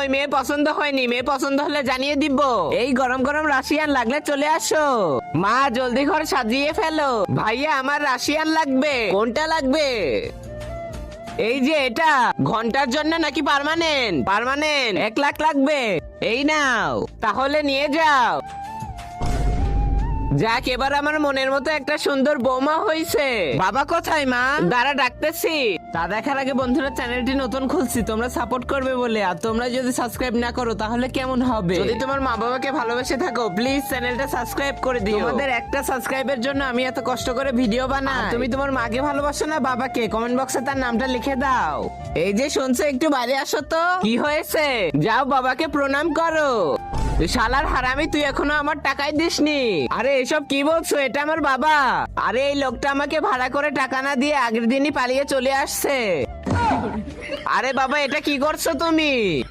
ওই মেয়ে পছন্দ হয়নি, মেয়ে পছন্দ হলে জানিয়ে দিব। এই গরম গরম রাশিয়ান লাগলে চলে আসো। মা, জলদি ঘর সাজিয়ে ফেলো। ভাইয়া, আমার রাশিয়ান লাগবে। কোনটা লাগবে? এই যে এটা। ঘণ্টার জন্য নাকি পার্মানেন্ট পার্মানেন্ট এক লাখ লাগবে। এই নাও। তাহলে নিয়ে যাও। যাক এবার আমার মনের মতো একটা সুন্দর বৌমা হয়েছে বাবা কোথায় মা? দাঁড়া ডাকতেছি। তা দেখার আগে বন্ধুরা চ্যানেলটি নতুন খুলছি তোমরা সাপোর্ট করবে বলে। আর তোমরা যদি সাবস্ক্রাইব না করো তাহলে কেমন হবে? যদি তোমার মা বাবাকে ভালোবেসে থাকো প্লিজ চ্যানেলটা সাবস্ক্রাইব করে দিও। তোমাদের একটা সাবস্ক্রাইবের জন্য আমি এত কষ্ট করে ভিডিও বানাই। তুমি তোমার মাকে ভালোবাসো না বাবাকে? কমেন্ট বক্সে তার নামটা লিখে দাও। এই যে শুনছো একটু বাইরে আসো তো। কি হয়েছে? যাও বাবাকে প্রণাম করো। শালার হারামি, তুই এখনও আমার টাকাই দিসনি। আরে, এসব কি বলছো? এটা আমার বাবা। আরে, এই লোকটা আমাকে ভাড়া করে টাকা না দিয়ে আগের দিনই পালিয়ে চলে আসছে। আরে বাবা, এটা কি করছ তুমি?